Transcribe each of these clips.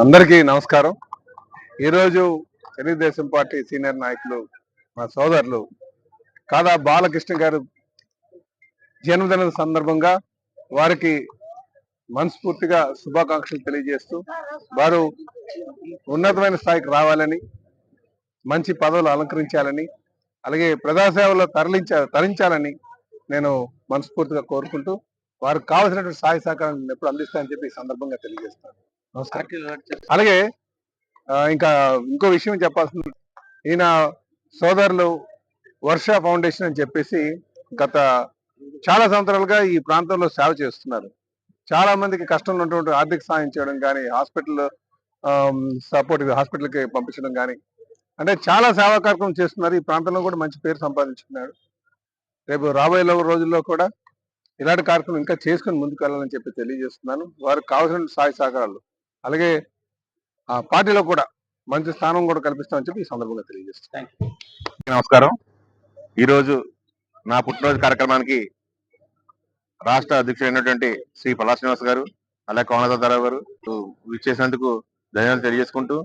అందరికీ నమస్కారం. ఈరోజు తెలుగుదేశం పార్టీ సీనియర్ నాయకులు మా సోదరులు కాదా బాలకృష్ణ గారు జన్మదిన సందర్భంగా వారికి మనస్ఫూర్తిగా శుభాకాంక్షలు తెలియజేస్తూ వారు ఉన్నతమైన స్థాయికి రావాలని మంచి పదవులు అలంకరించాలని అలాగే ప్రజాసేవలో తరలించ తరించాలని నేను మనస్ఫూర్తిగా కోరుకుంటూ వారికి కావాల్సినటువంటి సహాయ సహకారం ఎప్పుడు అందిస్తానని చెప్పి ఈ సందర్భంగా తెలియజేస్తాను. అలాగే ఇంకా ఇంకో విషయం చెప్పాల్సింది. ఈయన సోదరులు వర్ష ఫౌండేషన్ అని చెప్పేసి గత చాలా సంవత్సరాలుగా ఈ ప్రాంతంలో సేవ చేస్తున్నారు. చాలా మందికి కష్టంలో ఉన్నటువంటి ఆర్థిక సాయం చేయడం కానీ హాస్పిటల్ సపోర్ట్ హాస్పిటల్కి పంపించడం కానీ అంటే చాలా సేవా కార్యక్రమం చేస్తున్నారు. ఈ ప్రాంతంలో కూడా మంచి పేరు సంపాదించుకున్నాడు రేపు రాబోయే రోజుల్లో కూడా ఇలాంటి కార్యక్రమం ఇంకా చేసుకుని ముందుకు వెళ్ళాలని చెప్పి తెలియజేస్తున్నాను. వారికి కావాల్సిన సహాయ సహకారాలు అలాగే ఆ పార్టీలో కూడా మంచి స్థానం కూడా కల్పిస్తామని చెప్పి ఈ సందర్భంగా తెలియజేస్తాను నమస్కారం. ఈరోజు నా పుట్టినరోజు కార్యక్రమానికి రాష్ట్ర అధ్యక్షుడైనటువంటి శ్రీ పల్లా శ్రీనివాస్ గారు అలాగే కోనదారావు గారు విచ్చేసినందుకు ధన్యవాదాలు తెలియజేసుకుంటూ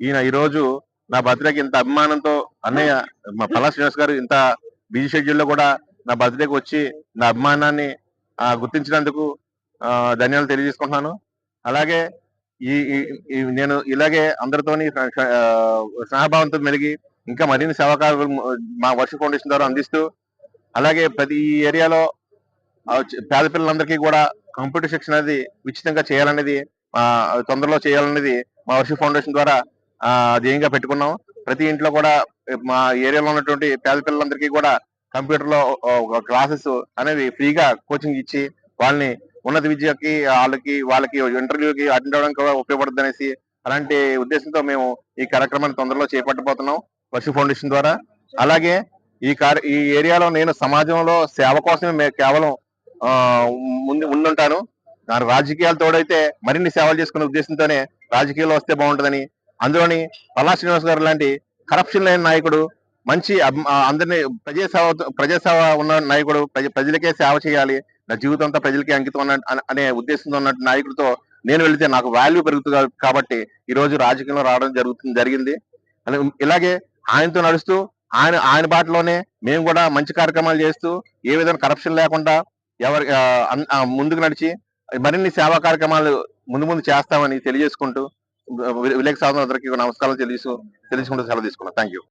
ఈయన ఈరోజు నా బర్త్డేకి ఇంత అభిమానంతో అన్నయ్య మా పల్లా శ్రీనివాస్ గారు ఇంత బిజీ షెడ్యూల్లో కూడా నా బర్త్డేకి వచ్చి నా అభిమానాన్ని ఆ, గుర్తించినందుకు ఆ, ధన్యవాదాలు తెలియజేసుకుంటున్నాను. అలాగే ఈ నేను ఇలాగే అందరితోని స్నేహభావంతో మెలిగి ఇంకా మరిన్ని సేవకాలు మా వర్ష ఫౌండేషన్ ద్వారా అందిస్తూ అలాగే ప్రతి ఈ ఏరియాలో పేద పిల్లలందరికీ కూడా కంప్యూటర్ శిక్షణ అనేది ఉచితంగా చేయాలనేది తొందరలో చేయాలనేది మా వర్ష ఫౌండేషన్ ద్వారా ధ్యేయంగా పెట్టుకున్నాం. ప్రతి ఇంట్లో కూడా మా ఏరియాలో ఉన్నటువంటి పేద పిల్లలందరికీ కూడా కంప్యూటర్లో క్లాసెస్ అనేవి ఫ్రీగా కోచింగ్ ఇచ్చి వాళ్ళని ఉన్నత విద్యకి వాళ్ళకి వాళ్ళకి ఇంటర్వ్యూకి అటెండ్ కూడా ఉపయోగపడుతుంది అనేసి అలాంటి ఉద్దేశంతో మేము ఈ కార్యక్రమాన్ని తొందరలో చేపట్టబోతున్నాం పశు ఫౌండేషన్ ద్వారా. అలాగే ఈ కార్య ఈ ఏరియాలో నేను సమాజంలో సేవ కోసమే కేవలం ముందు ముందుంటాను దాని రాజకీయాలు తోడైతే మరిన్ని సేవలు చేసుకునే ఉద్దేశంతోనే రాజకీయాల్లో వస్తే బాగుంటుందని. అందులోని పల్లా శ్రీనివాస్ గారు లాంటి కరప్షన్ లేని నాయకుడు మంచి అందరినీ ప్రజాసేవ ప్రజాసేవ ఉన్న నాయకుడు ప్రజ- ప్రజలకే సేవ చేయాలి నా జీవితం అంతా ప్రజలకి అంకితం అన్నట్టు అనే- ఉద్దేశంతో ఉన్న నాయకుడితో నేను వెళితే నాకు వాల్యూ పెరుగుతుంది కాబట్టి ఈ రోజు రాజకీయంలో రావడం జరుగుతుంది జరిగింది. ఇలాగే ఆయనతో నడుస్తూ ఆయన ఆయన బాటలోనే మేము కూడా మంచి కార్యక్రమాలు చేస్తూ ఏ విధంగా కరప్షన్ లేకుండా ఎవరి ముందుకు నడిచి మరిన్ని సేవా కార్యక్రమాలు ముందు ముందు చేస్తామని తెలియజేసుకుంటూ విలేక సాధన అందరికీ నమస్కారం తెలియజేసు తెలుసుకుంటూ సెలవు తీసుకున్నాం థ్యాంక్ యూ